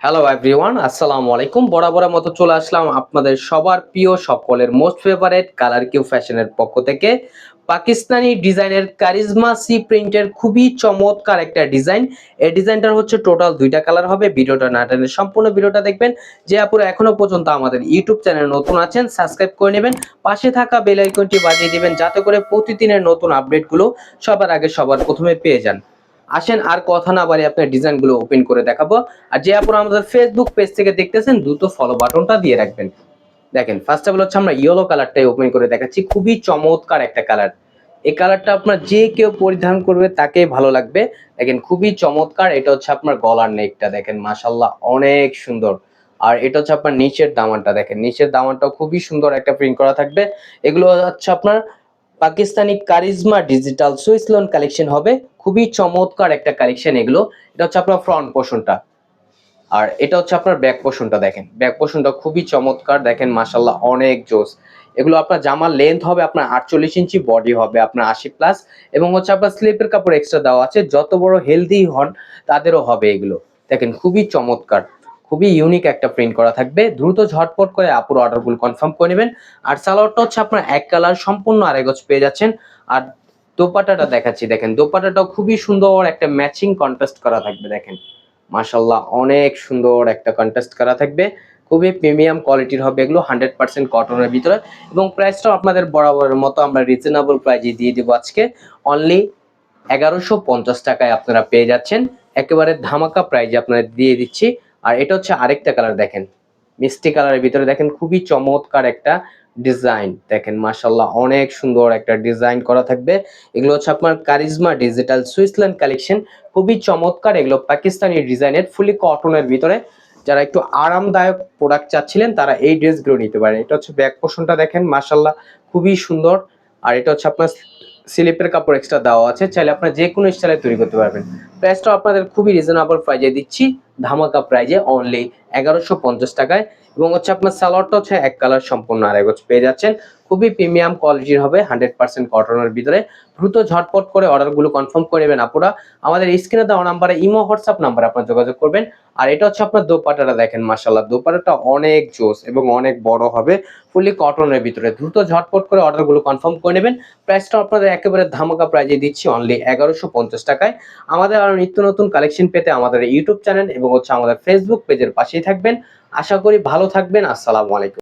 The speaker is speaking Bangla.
হ্যালো এভরিওয়ান আসসালামু আলাইকুম বরাবরের মতো চলে আসলাম আপনাদের সবার প্রিয়, সকলের মোস্ট ফেভারেট কালার কিউ ফ্যাশনের পক্ষ থেকে। পাকিস্তানি ডিজাইনের কারিজমা সি প্রিন্টের খুবই চমৎকার একটা ডিজাইন। এই ডিজাইনটার হচ্ছে টোটাল দুইটা কালার হবে। ভিডিওটা না টেনে সম্পূর্ণ ভিডিওটা দেখবেন। যে আপুরা এখনও পর্যন্ত আমাদের ইউটিউব চ্যানেল নতুন আছেন সাবস্ক্রাইব করে নেবেন। পাশে থাকা বেল আইকনটি বাজিয়ে দিবেন, যাতে করে প্রতিদিনের নতুন আপডেটগুলো সবার আগে সবার প্রথমে পেয়ে যান। আসেন আর কথা না বাড়ি আপনার ডিজাইনগুলো ওপেন করে দেখাবো। আর যে আপনারা আমাদের ফেসবুক পেজ থেকে দেখতেছেন, দ্রুত ফলো বাটনটা দিয়ে রাখবেন। দেখেন ফার্স্ট অফ অল হচ্ছে আমরা ইয়েলো কালারটাই ওপেন করে দেখাচ্ছি। খুবই চমৎকার একটা কালার এই কালারটা আপনার যে কেউ পরিধান করবে তাকে ভালো লাগবে। দেখেন, খুবই চমৎকার। এটা হচ্ছে আপনার গলার নেকটা দেখেন মাশাল্লাহ অনেক সুন্দর। আর এটা হচ্ছে আপনার নিচের দামানটা, দেখেন, নিচের দামানটাও খুবই সুন্দর একটা প্রিন্ট করা থাকবে। এগুলো হচ্ছে আপনার Pakistani Charizma digital Swiss lawn collection হবে। খুবই চমৎকার একটা কালেকশন এগুলো। এটা হচ্ছে আপনার ফ্রন্ট পোর্শনটা আর এটা হচ্ছে আপনার ব্যাক পোর্শনটা দেখেন। ব্যাক পোর্শনটা খুবই চমৎকার। দেখেন মাসাল্লাহ অনেক জোস। এগুলো আপনার জামার লেন্থ হবে, আপনার আটচল্লিশ ইঞ্চি বডি হবে আপনার আশি প্লাস এবং হচ্ছে আপনার স্লিপের কাপড় এক্সট্রা দেওয়া আছে। যত বড় হেলদি হন, তাদেরও হবে এগুলো। দেখেন, খুবই চমৎকার। খুবই ইউনিক একটা প্রিন্ট করা থাকবে। দ্রুত ঝটপট করে আপুর অর্ডারগুলো কনফার্ম করে নেবেন। আর সালোয়ারটা হচ্ছে আপনার এক কালার সম্পূর্ণ আড়াই গজ পেয়ে যাচ্ছেন। আর দোপাটাটা দেখাচ্ছি, দেখেন। দোপাটাটাও খুবই সুন্দর একটা ম্যাচিং কন্ট্রাস্ট করা থাকবে, দেখেন। মাশাল্লাহ অনেক সুন্দর একটা কন্ট্রাস্ট করা থাকবে। খুবই প্রিমিয়াম কোয়ালিটির হবে এগুলো হান্ড্রেড পার্সেন্ট কটনের ভিতরে। এবং প্রাইসটাও আপনাদের বরাবরের মতো আমরা রিজনেবল প্রাইজে দিয়ে দেবো আজকে। অনলি এগারোশো পঞ্চাশ টাকায় আপনারা পেয়ে যাচ্ছেন। একেবারে ধামাকা প্রাইজে আপনারা দিয়ে দিচ্ছি। আর এটা হচ্ছে আরেকটা কালার দেখেন। মিষ্টি কালারের ভিতরে দেখেন খুবই চমৎকার একটা ডিজাইন দেখেন মাশাল্লাহ অনেক সুন্দর একটা ডিজাইন করা থাকবে। এগুলো হচ্ছে আপনার কারিজমা ডিজিটাল সুইসল্যান্ড কালেকশন খুবই চমৎকার, এগুলো পাকিস্তানি ডিজাইনের ফুলি কটনের ভিতরে। যারা একটু আরামদায়ক প্রোডাক্ট চাচ্ছিলেন, তারা এই ড্রেসগুলো নিতে পারেন। এটা হচ্ছে ব্যাক পোর্শনটা দেখেন মাশাল্লাহ খুবই সুন্দর। আর এটা হচ্ছে আপনার স্লিপের কাপড় এক্সট্রা দেওয়া আছে। চাইলে আপনারা যে কোনো স্টাইলে তৈরি করতে পারবেন। প্রাইসটা আপনাদের খুবই রিজনেবল প্রাইজে দিচ্ছি। ধামাকা প্রাইজে অনলি এগারোশো পঞ্চাশ টাকায়। এবং হচ্ছে আপনার সালোয়ারটা হচ্ছে এক কালার সম্পূর্ণ আড়াই গজ পেয়ে যাচ্ছেন। খুবই প্রিমিয়াম কোয়ালিটির হবে হান্ড্রেড পার্সেন্ট কটনের ভিতরে। দ্রুত ঝটপট করে অর্ডারগুলো কনফার্ম করে নেবেন আপুরা। আমাদের স্ক্রিনে দেওয়া নাম্বারে ইমো হোয়াটসঅ্যাপ নাম্বারে আপনার যোগাযোগ করবেন। আর এটা হচ্ছে আপনার দোপাটাটা দেখেন মাসাল্লাহ দোপাটাটা অনেক জোস এবং অনেক বড় হবে ফুলি কটনের ভিতরে। দ্রুত ঝটপট করে অর্ডারগুলো কনফার্ম করে নেবেন। প্রাইসটা আপনাদের একেবারে ধামাকা প্রাইজে দিচ্ছি অনলি এগারোশো পঞ্চাশ টাকায়। আমাদের আরও নিত্য নতুন কালেকশন পেতে আমাদের ইউটিউব চ্যানেল এবং হচ্ছে আমাদের ফেসবুক পেজের পাশেই থাকবেন। আশা করি ভালো থাকবেন। আসসালামু আলাইকুম।